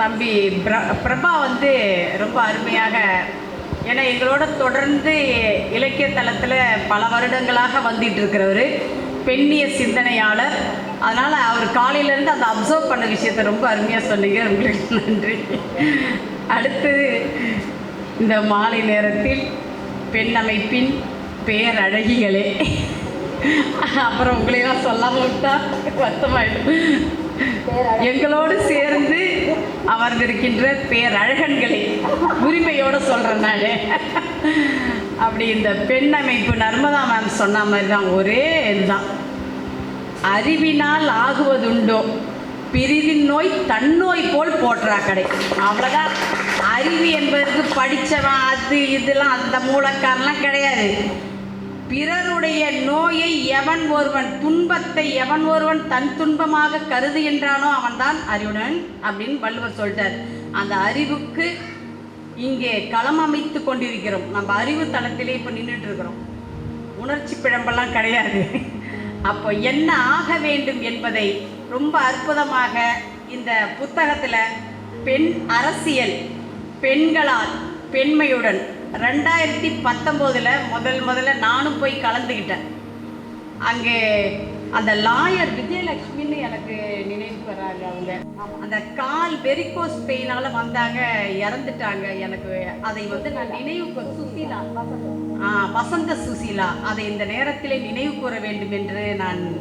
தம்பி பிர பிரபா வந்து ரொம்ப அருமையாக ஏன்னா எங்களோட தொடர்ந்து இலக்கிய தளத்தில் பல வருடங்களாக வந்துட்டு இருக்கிறவர் பெண்ணிய சிந்தனையாளர். அதனால் அவர் காலையிலேருந்து அந்த அப்சர்வ் பண்ண விஷயத்த ரொம்ப அருமையாக சொன்னீங்க. உங்களுக்கு நன்றி. அடுத்து இந்த மாலை நேரத்தில் பெண் அமைப்பின் பேரழகிகளே. அப்புறம் உங்களையெல்லாம் சொல்லாமல் விட்டா வருத்தமாயிடும். எங்களோடு சேர்ந்து அமர்ந்திருக்கின்ற பேரழகன்களே உரிமையோட சொல்றேன் நான். அப்படி இந்த பெண் அமைப்பு நர்மதா மேம் சொன்ன மாதிரி தான் ஒரே இதுதான். அறிவினால் ஆகுவதுண்டோ? பிரிவின் நோய் தன்னோய் போல் போற்றா கடை. அவ்வளோதான் அறிவு என்பதற்கு படித்தவன் அது இதெல்லாம் அந்த மூலக்காரெலாம் கிடையாது. பிறருடைய நோயை எவன் ஒருவன் துன்பத்தை எவன் ஒருவன் தன் துன்பமாக கருதுகின்றானோ அவன்தான் அறிவுடன் அப்படின்னு வள்ளுவர் சொல்றார். அந்த அறிவுக்கு இங்கே களம் அமைத்து கொண்டிருக்கிறோம். நம்ம அறிவு தளத்திலே இப்போ நின்றுட்டு இருக்கிறோம். உணர்ச்சி பிழம்பெல்லாம் கிடையாது. அப்போ என்ன ஆக வேண்டும் என்பதை ரொம்ப அற்புதமாக இந்த புத்தகத்தில் பெண் அரசியல் பெண்களால் பெண்மையுடன் ரெண்டாயிரத்தி பத்தொம்போதில் முதல் முதல்ல நானும் போய் கலந்துக்கிட்டேன் அங்கே அந்த லாயர் விஜயலட்சுமின்னு எனக்கு நினைவு வராங்க அவங்க. அந்த கால் வெரிகோஸ் பெயினால வந்தாங்க இறந்துட்டாங்க. எனக்கு அதை வந்து நான் நினைவு சுசீலா ஆ, வசந்த சுசீலா. அதை இந்த நேரத்தில் நினைவு கூற வேண்டும் என்று நான்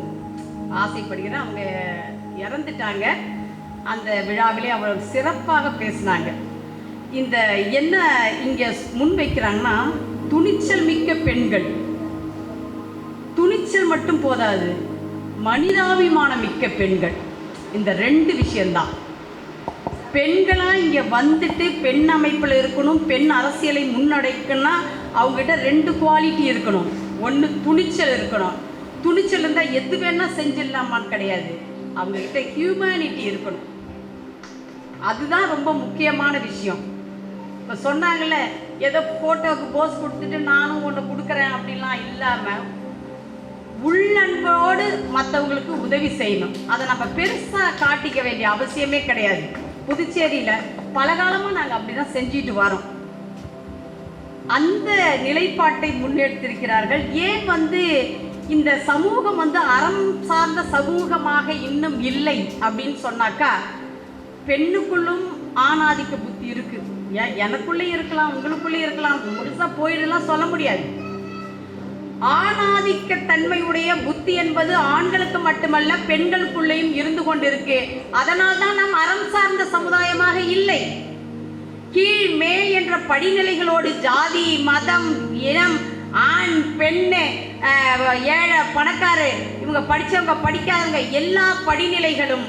ஆசைப்படுகிறேன். அவங்க இறந்துட்டாங்க. அந்த விழாவிலே அவர் சிறப்பாக பேசினாங்க. இந்த என்ன இங்கே முன்வைக்கிறாங்கன்னா துணிச்சல் மிக்க பெண்கள். துணிச்சல் மட்டும் போதாது மனிதாபிமானம் மிக்க பெண்கள். இந்த ரெண்டு விஷயம்தான். பெண்களாக இங்கே வந்துட்டு பெண் அமைப்பில் இருக்கணும் பெண் அரசியலை முன்னடைக்கணும்னா அவங்ககிட்ட ரெண்டு குவாலிட்டி இருக்கணும். ஒன்று துணிச்சல் இருக்கணும். துணிச்சல் இருந்தால் எது வேணால் செஞ்சிடலாமான்னு கிடையாது. அவங்கக்கிட்ட ஹியூமனிட்டி இருக்கணும். அதுதான் ரொம்ப முக்கியமான விஷயம். இப்போ சொன்னாங்கல்ல ஏதோ ஃபோட்டோவுக்கு போஸ் கொடுத்துட்டு நானும் ஒன்று கொடுக்குறேன் அப்படிலாம் இல்லாமல் உள்ளன்போடு மற்றவங்களுக்கு உதவி செய்யணும். அதை நம்ம பெருசாக காட்டிக்க வேண்டிய அவசியமே கிடையாது. புதுச்சேரியில் பல காலமாக நாங்கள் அப்படி தான் செஞ்சுட்டு வரோம். அந்த நிலைப்பாட்டை முன்னெடுத்திருக்கிறார்கள். ஏன் வந்து இந்த சமூகம் வந்து அறம் சார்ந்த சமூகமாக இன்னும் இல்லை அப்படின்னு சொன்னாக்கா பெண்ணுக்குள்ளும் ஆணாதிக்க புத்தி இருக்குது எனக்குள்ளே இருக்கலாம் உங்களுக்குள்ளே இருக்கலாம். முழுசாக போயிடலாம் சொல்ல முடியாது. ஆணாதிக்க தன்மையுடைய புத்தி என்பது ஆண்களுக்கு மட்டுமல்ல பெண்களுக்குள்ளேயும் இருந்து கொண்டிருக்கு. அதனால் தான் நாம் அறம் சார்ந்த சமுதாயமாக இல்லை. கீழ் மேல் என்ற படிநிலைகளோடு ஜாதி மதம் இனம் ஆண் பெண்ணு ஏழை பணக்காரு இவங்க படித்தவங்க படிக்காதவங்க எல்லா படிநிலைகளும்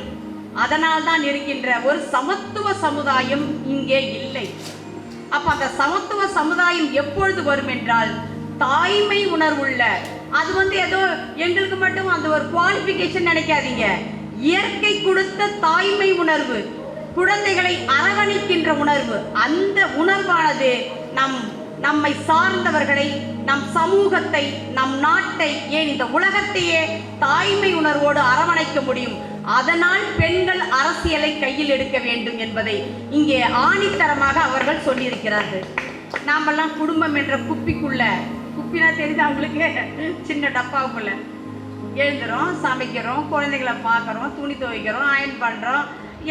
அதனால் தான் இருக்கின்ற ஒரு சமத்துவ சமுதாயம் இங்கே இல்லை. அப்ப அந்த சமத்துவ சமுதாயம் எப்பொழுது வரும் என்றால் தாய்மை உணர்வுள்ள அது வந்து ஏதோ எங்களுக்கு மட்டும் அந்த ஒரு குவாலிஃபிகேஷன் நினைக்காதீங்க. இயற்கை கொடுத்த தாய்மை உணர்வு குழந்தைகளை அரவணைக்கின்ற உணர்வு அந்த உணர்வானது நம் நம்மை சார்ந்தவர்களை நம் சமூகத்தை நம் நாட்டை ஏன் இந்த உலகத்தையே தாய்மை உணர்வோடு அரவணைக்க முடியும்? அதனால் பெண்கள் அரசியலை கையில் எடுக்க வேண்டும் என்பதை இங்கே ஆணித்தரமாக அவர்கள் சொல்லியிருக்கிறார்கள். நாமெல்லாம் குடும்பம் என்ற குப்பிக்குள்ள குப்பினா தெரிஞ்சு அவங்களுக்கு சின்ன டப்பாவுக்குள்ள. எழுதுறோம் சமைக்கிறோம் குழந்தைகளை பார்க்குறோம் துணி துவைக்கிறோம் அயன் பண்ணுறோம்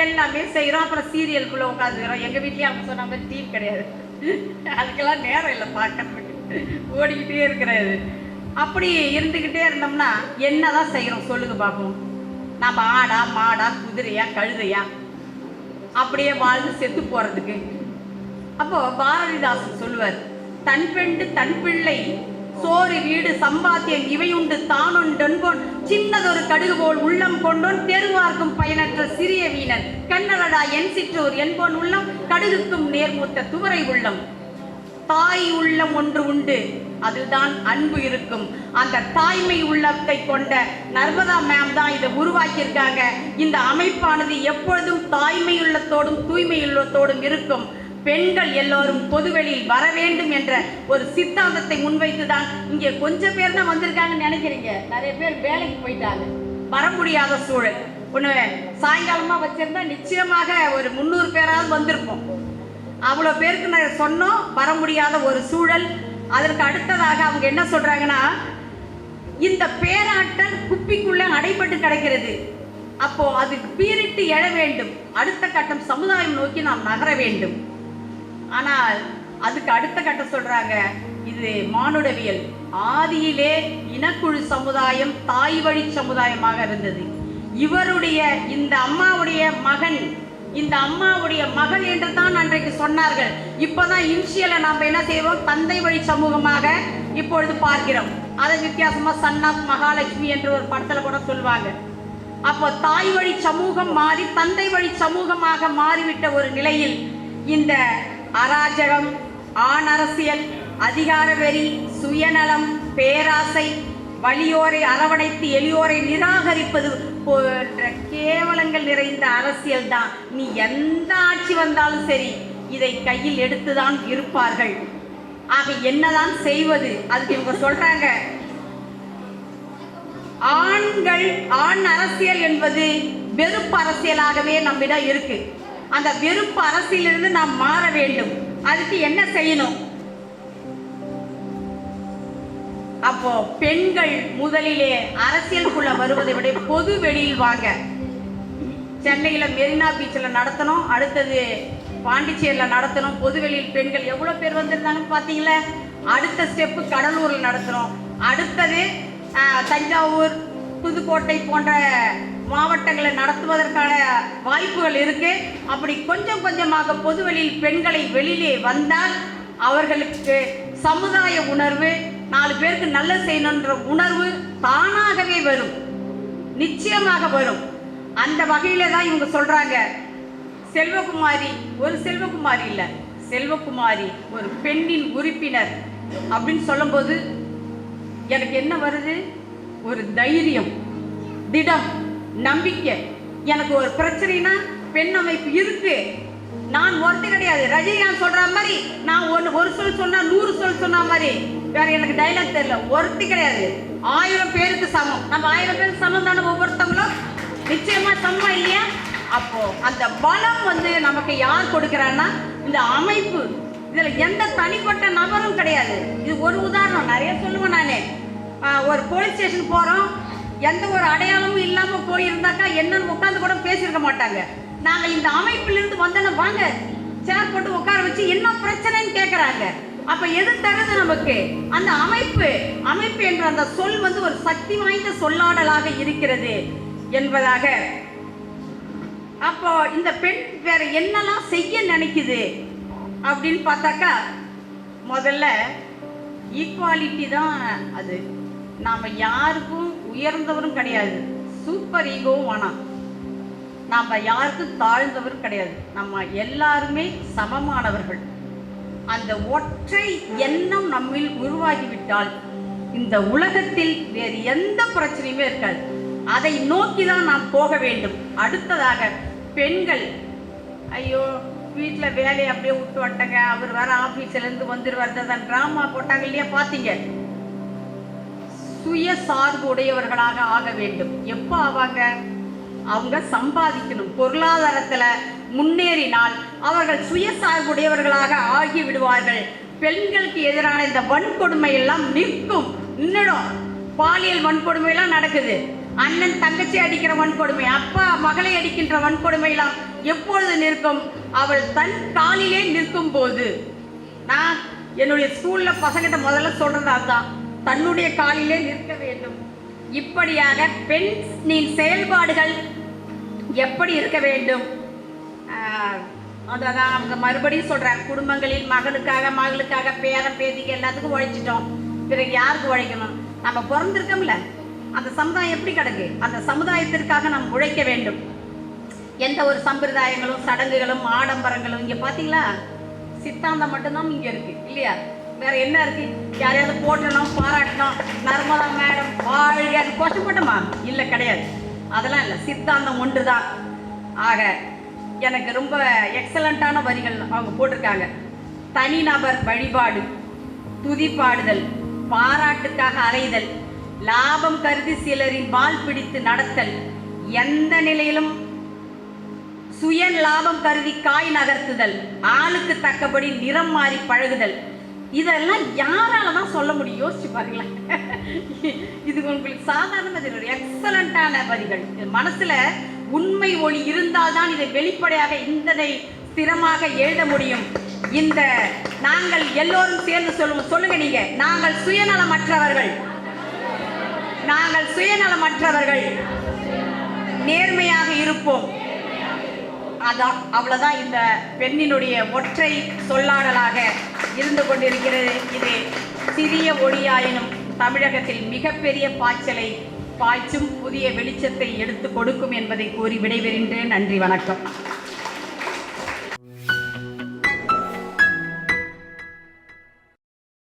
எல்லாமே செய்கிறோம் அப்புறம் சீரியலுக்குள்ளே உட்காந்துக்கிறோம் எங்கள் வீட்லேயும் அவங்க சொன்ன மாதிரி டீ கிடையாது. அதுக்கெல்லாம் நேரம் இல்லை பார்க்கறதுக்கு. ஓடிக்கிட்டே இருக்கிறது. அப்படி இருந்துக்கிட்டே இருந்தோம்னா என்னதான் செய்கிறோம் சொல்லுங்க பார்ப்போம் நம்ம ஆடா மாடா குதிரையா கழுதையா? அப்படியே வாழ்ந்து செத்து போகிறதுக்கு அப்போ பாரதிதாசன் சொல்லுவார் தன் பெண்டு தன் பிள்ளை சோறு வீடு சம்பாத்தியம் இவையுண்டு தானுண்டென்போன் சின்னதொரு கடுகு போல் உள்ளம் கொண்டோன் தெருவார்க்கும் பயனற்ற சிறிய வீணன். கண்ணலடா என் சிற்றோர் என்போன் உள்ளம் கடுகுக்கும் நேர்மூத்த துவரை உள்ளம். தாய் உள்ளம் ஒன்று உண்டு. அதில்தான் அன்பு இருக்கும். அந்த தாய்மை உள்ளத்தை கொண்ட நர்மதா மேம் தான் இதை உருவாக்கியிருக்காங்க. இந்த அமைப்பானது எப்பொழுதும் தாய்மை உள்ளத்தோடும் தூய்மை உள்ளத்தோடும் இருக்கும். பெண்கள் எல்லோரும் பொதுவெளியில் வர வேண்டும் என்ற ஒரு சித்தாந்தத்தை முன்வைத்து தான் இங்கே கொஞ்சம் பேர் தான் வந்திருக்காங்கன்னு நினைக்கிறீங்க. நிறைய பேர் வேலைக்கு போயிட்டாங்க. வர முடியாத சூழல். ஒன்று சாயங்காலமாக வச்சிருந்தா நிச்சயமாக ஒரு முந்நூறு பேராவது வந்திருப்போம். அவ்வளோ பேருக்கு நான் சொன்னோம் வர முடியாத ஒரு சூழல். அதற்கு அடுத்ததாக அவங்க என்ன சொல்கிறாங்கன்னா இந்த பேராற்றல் குப்பிக்குள்ளே அடைபட்டு கிடக்கிறது. அப்போ அதுக்கு பீரிட்டு எழ வேண்டும். அடுத்த கட்டம் சமுதாயம் நோக்கி நாம் நகர வேண்டும். ஆனால் அதுக்கு அடுத்த கட்டம் சொல்றாங்க இது மானுடவியல். ஆதியிலே இனக்குழு சமுதாயம் தாய் வழி சமுதாயமாக இருந்தது. இவருடைய இந்த அம்மாவுடைய மகன் இந்த அம்மாவுடைய மகள் என்று தான் அன்றைக்கு சொன்னார்கள். இப்போதான் இன்சியலை நாம் என்ன செய்வோம்? தந்தை வழி சமூகமாக இப்பொழுது பார்க்கிறோம். அதை வித்தியாசமா சன் ஆஃப் மகாலட்சுமி என்று ஒரு படத்துல கூட சொல்லுவாங்க. அப்போ தாய் வழி சமூகம் மாறி தந்தை வழி சமூகமாக மாறிவிட்ட ஒரு நிலையில் இந்த அராஜகம் ஆண் அரசியல் அதிகார வெறி சுயநலம் பேராசை வலியோரை அரவணைத்து எளியோரை நிராகரிப்பது கேவலங்கள் நிறைந்த அரசியல் தான். நீ எந்த ஆட்சி வந்தாலும் சரி இதை கையில் எடுத்துதான் இருப்பார்கள். ஆக என்னதான் செய்வது? அதுக்கு இவங்க சொல்றாங்க. ஆண்கள் ஆண் அரசியல் என்பது வெறுப்பு அரசியலாகவே நம்மிடம் இருக்கு. அந்த வெறுப்பு அரசியலிருந்து நாம் மாற வேண்டும். அதுக்கு என்ன செய்யணும்? அப்போ பெண்கள் முதலிலே அரசியலுக்குள்ள வருவதை விட பொது வெளியில் வாங்க. சென்னையில் மெரினா பீச்சில் நடத்தணும் அடுத்தது பாண்டிச்சேரியில் நடத்தணும் பொதுவெளியில் பெண்கள் எவ்வளோ பேர் வந்திருந்தாங்கன்னு பார்த்தீங்களா அடுத்த ஸ்டெப்பு கடலூரில் நடத்துகிறோம் அடுத்தது தஞ்சாவூர் புதுக்கோட்டை போன்ற மாவட்டங்களை நடத்துவதற்கான வாய்ப்புகள் இருக்கு. அப்படி கொஞ்சம் கொஞ்சமாக பொதுவெளியில் பெண்களை வெளியிலே வந்தால் அவர்களுக்கு சமுதாய உணர்வு நாலு பேருக்கு நல்ல செய்யணுன்ற உணர்வு தானாகவே வரும். நிச்சயமாக வரும். அந்த வகையில தான் இவங்க சொல்றாங்க. செல்வகுமாரி ஒரு செல்வகுமாரி இல்ல. செல்வகுமாரி ஒரு பெண்ணின் உறுப்பினர் அப்படின்னு சொல்லும்போது எனக்கு என்ன வருது? ஒரு தைரியம் திடம் நம்பிக்கை. எனக்கு ஒரு பிரச்சனைனா பெண் அமைப்பு இருக்கு. நான் ஒருத்தர் கிடையாது. ரஜினிகாந்த் சொல்ற மாதிரி நான் ஒன்று ஒரு சொல் சொன்னா நூறு சொல் சொன்ன மாதிரி. வேற எனக்கு டைலாக் தெரியல. ஒருத்தி கிடையாது. ஆயிரம் பேருக்கு சமம். நம்ம ஆயிரம் பேருக்கு சமம் தானே ஒவ்வொருத்தவங்களும்? நிச்சயமா சமம் இல்லையா? அப்போ அந்த பலம் வந்து நமக்கு யார் கொடுக்குறான்னா இந்த அமைப்பு. இதுல எந்த தனிப்பட்ட நபரும் கிடையாது. இது ஒரு உதாரணம். நிறைய சொல்லுவேன் நானே. ஒரு போலீஸ் ஸ்டேஷன் போறோம். எந்த ஒரு அடையாளமும் இல்லாம போயிருந்தாக்கா என்னன்னு உட்காந்து கூட பேசியிருக்க மாட்டாங்க. நாங்க இந்த அமைப்பிலிருந்து வந்தோன்னா வாங்க. சேர் போட்டு உட்கார வச்சு என்ன பிரச்சனைன்னு கேக்குறாங்க. அப்ப எது தருது நமக்கு? அந்த அமைப்பு அமைப்பு என்ற அந்த சொல் வந்து ஒரு சக்தி வாய்ந்த சொல்லாடலாக இருக்கிறது என்பதாக. அப்போ இந்த பெண் வேற என்னெல்லாம் செய்ய நினைக்குது அப்படின்னு பார்த்தாக்கா முதல்ல ஈக்குவாலிட்டி தான் அது. நாம் யாருக்கும் உயர்ந்தவரும் கிடையாது. சூப்பர் ஈகோவும் வேணாம் நாம் யாருக்கும் தாழ்ந்தவரும் கிடையாது. நம்ம எல்லாருமே சமமானவர்கள். அந்த ஒற்றை எண்ணம் நம்மில் உருவாகிவிட்டால் இந்த உலகத்தில் வேறு எந்த பிரச்சனையுமே இருக்காது. அதை நோக்கி தான் நாம் போக வேண்டும். அடுத்ததாக பெண்கள். ஐயோ வீட்டில் வேலையை அப்படியே விட்டு வந்துட்டங்க. அவர் வேற ஆஃபீஸ்லேருந்து வந்துடுவார் தான் ட்ராமா போட்டாங்க இல்லையா பார்த்தீங்க சுய சார்பு உடையவர்களாக ஆக வேண்டும். எப்போ ஆவாங்க? அவங்க சம்பாதிக்கணும். பொருளாதாரத்தில் முன்னேறினால் அவர்கள் சுயசார்புடையவர்களாக ஆகி விடுவார்கள் பெண்களுக்கு எதிரான இந்த வன்கொடுமை எல்லாம் நிற்கும். நின்றுடும் பாலியல் வன்கொடுமையெல்லாம் நடக்குது. அண்ணன் தங்கச்சி அடிக்கிற வன்கொடுமை அப்பா மகளை அடிக்கின்ற வன்கொடுமையெல்லாம் எப்பொழுது நிற்கும்? அவள் தன் காலிலே நிற்கும் போது நான் என்னுடைய ஸ்கூலில் பசங்கிட்ட முதல்ல சொல்கிறது அதுதான். தன்னுடைய காலிலே நிற்க வேண்டும். இப்படியாக பெண்ணின் செயல்பாடுகள் எப்படி இருக்க வேண்டும்? அதான் அவங்க மறுபடியும் சொல்கிறாங்க குடும்பங்களில் மகளுக்காக மகளுக்காக பேரன் பேத்திக்கு எல்லாத்துக்கும் உழைச்சிட்டோம். பிறகு யாருக்கு உழைக்கணும்? நம்ம பிறந்திருக்கோம்ல. அந்த சமுதாயம் எப்படி கிடக்கு? அந்த சமுதாயத்திற்காக நாம் உழைக்க வேண்டும். எந்த ஒரு சம்பிரதாயங்களும் சடங்குகளும் ஆடம்பரங்களும் இங்கே பார்த்தீங்களா சித்தாந்தம் மட்டும்தான் இங்கே இருக்குது இல்லையா? வேற என்ன இருக்கு? யாரையாவது போட்டணும் பாராட்டணும். நர்மதா மேடம் வாழ்க. அது இல்லை கிடையாது. அதெல்லாம் இல்லை. சித்தாந்தம் ஒன்று தான் ஆக எனக்கு ரொம்ப எக்ஸலண்ட்டான வரிகள் அவங்க போட்டிருக்காங்க. தனிநபர் வழிபாடு துதிப்பாடுதல் பாராட்டுக்காக அலைதல் லாபம் கருதி சிலரின் வால் பிடித்து நடத்தல் எந்த நிலையிலும் சுய லாபம் கருதி காய் நகர்த்துதல் ஆளுக்கு தக்கபடி நிறம் மாறி பழகுதல். இதெல்லாம் யாரால தான் சொல்ல முடியும்? யோசிச்சு பாருங்களேன். இது உங்களுக்கு சாதாரண பதில் ஒரு எக்ஸலண்டான பதில்கள் மனசுல உண்மை ஒளி இருந்தால்தான் இதை வெளிப்படையாக இந்ததை ஸ்திரமாக எழுத முடியும். இந்த நாங்கள் எல்லோரும் சேர்ந்து சொல்லுவோம் சொல்லுங்க நீங்க. நாங்கள் சுயநலமற்றவர்கள். நாங்கள் சுயநலமற்றவர்கள். நேர்மையாக இருப்போம். அதான் அவ்வளவுதான். இந்த பெண்ணினுடைய ஒற்றை சொல்லாடலாக இருந்து கொண்டிருக்கிறது. இது சிறிய ஒளியாயினும் தமிழகத்தில் மிகப்பெரிய பாய்ச்சலை பாய்ச்சும் புதிய வெளிச்சத்தை எடுத்து கொடுக்கும் என்பதை கூறி விடைபெறுகின்றேன். நன்றி வணக்கம்.